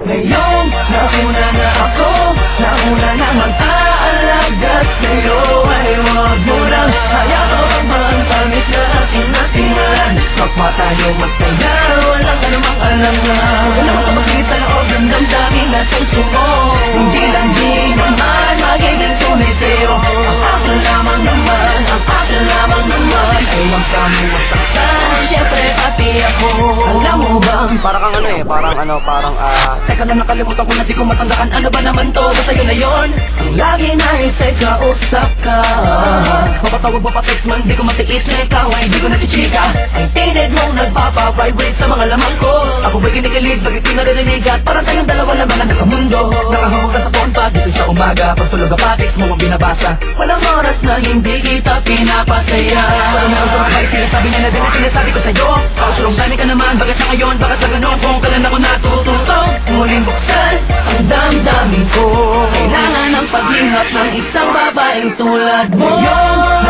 Ngayong nauna na ako Nauna na mag-aalaga sa'yo. Ay huwag mo lang hayaan Para kang ano eh, parang ano, parang ah... Teka lang nakalimutan ko na di ko matandaan. Ano ba naman to? Basta yun na yun? Ang lagi na isa'y kausap ka. Mapatawag mo pa text man Di ko matiis na ikaw ay di ko nachichika Ang tinid mong nagpapa-vibrate sa mga lamang ko Ako ba'y kinikilig Bakit di naririnig? At parang tayong dalawa lang ang nasa mundo Nakahawag ka sa phone pag gising sa umaga. Pag tulog ka pa text mo ang binabasa. Walang oras na hindi kita pinapasaya. Pero meron sa mga sinasabi niya na din ang sinasabi ko sa'yo. Ako sulong dami ka naman. Bakit na ngayon? Bakit na ganon? Kung kailan ako natututo Muling buksan ang damdamin ko. Kailangan ng paglihap ng isang babaeng tulad mo. Ngayon,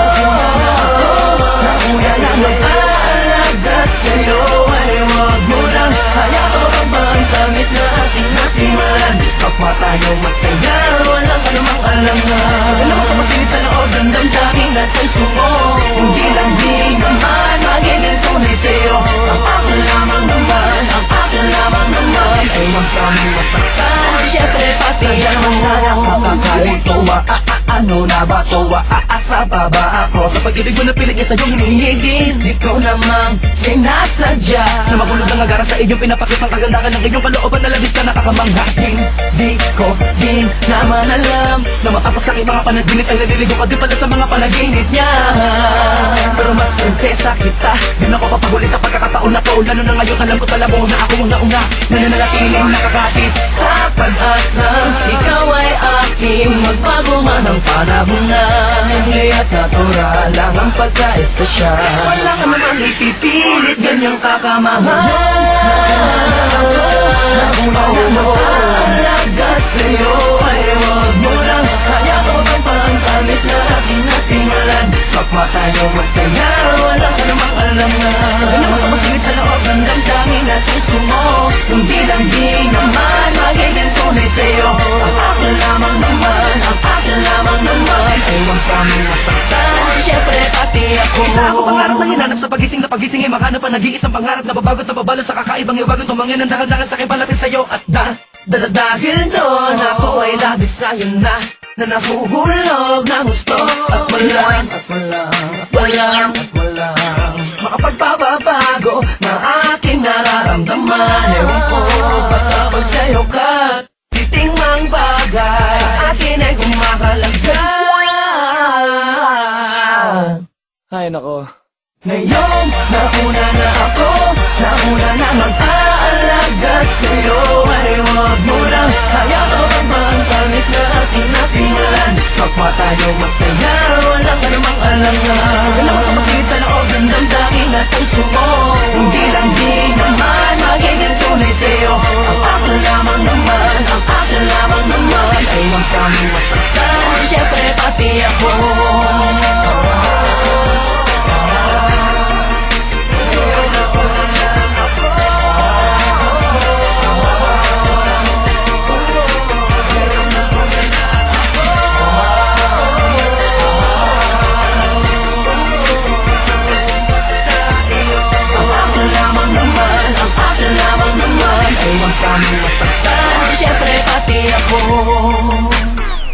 Ano na ba to? Aasa pa ba ako? Sa pag-ibig mo na piling isa yung hinihigin ko namang sinasadya Na mahulog ang agara sa iyong pinapakitang kagandahan ng iyong kalooban na labis ka nakakamanghating Di ko din naman alam Na matapos ang mga panaginip ay naliligo ka din pala sa mga panaginip niya. Pero mas prinsesa kita Di na ako papahuli sa pagkakataon na to. Lalo na ngayon alam ko talaga na ako ang nauna. Nananatiling nakakatid sa pag-asa. Ikaw ay aking magbago man ang panahon na. Simple at natural lang ang pagka-espesyal. Wala ka naman ipipilit ganyang kakamahal. Nauna na mag-aalaga sa'yo Ay huwag mo lang. Kaya ko bang pantamis na aking nasimulan Kapwa tayo masaya Walang ka namang alam na. Ano mo kamasingit sa loob ng damdamin at puso mo Hindi lang di naman Magiging tunay hinanap sa pagising na pagising ay makanap ang nag-iisang pangarap na babagot na babalo sa kakaibang iwagan Tumangin ang dahan-dahan sa akin palapit sa'yo at da Dala dahil doon ako ay labis sa'yo na Na nahuhulog ng gusto. At walang, at walang, at walang, Makapagpapabago na aking nararamdaman. Ewan ko basta pag sa'yo ka Titing mang bagay Sa akin ay kumakalaga Ay, nako. Ngayon, nauna na ako Nauna na mag-aalaga sa'yo. Ay huwag mo lang Hayaan ang tamis na ating nasimulan. Kapwa tayo masaya